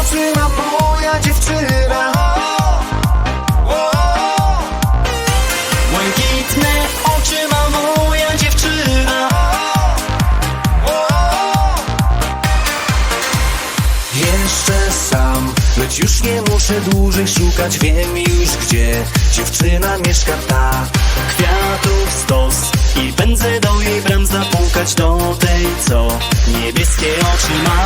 oczy moja dziewczyna. Błękitne oczy ma moja dziewczyna. Jeszcze sam, lecz już nie muszę dłużej szukać. Wiem już gdzie dziewczyna mieszka ta Kwiatów stos. I pędzę do jej bram zapukać Do tej co niebieskie oczy ma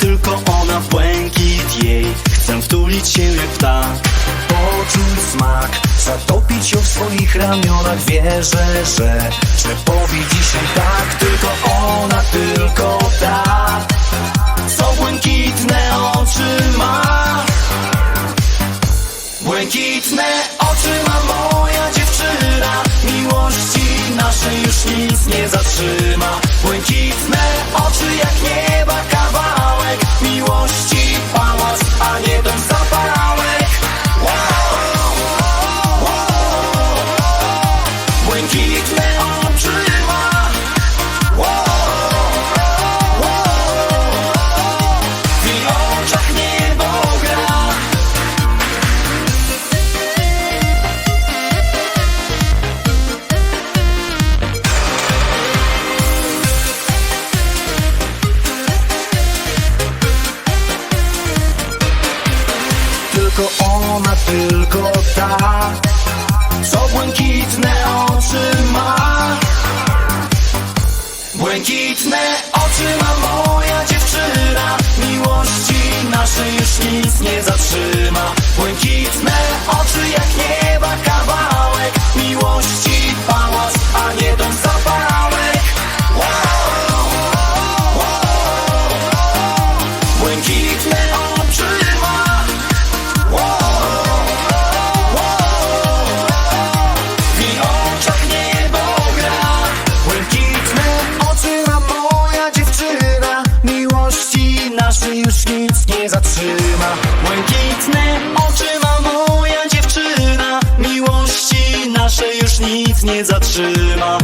tylko ona błękit jej. Chcę wtulić się jak ptak. Poczuć smak, zatopić ją w swoich ramionach. Wierzę, że, że powie dzisiaj tak. Tylko ona, tylko ta. Co błękitne oczy ma. Błękitne oczy ma moja dziewczyna. Miłości naszej już nic nie zatrzyma Tylko ona, tylko ta. Co błękitne oczy ma. Błękitne Miłości naszej już nic nie zatrzyma. Błękitne oczy ma moja dziewczyna. Miłości naszej już nic nie zatrzyma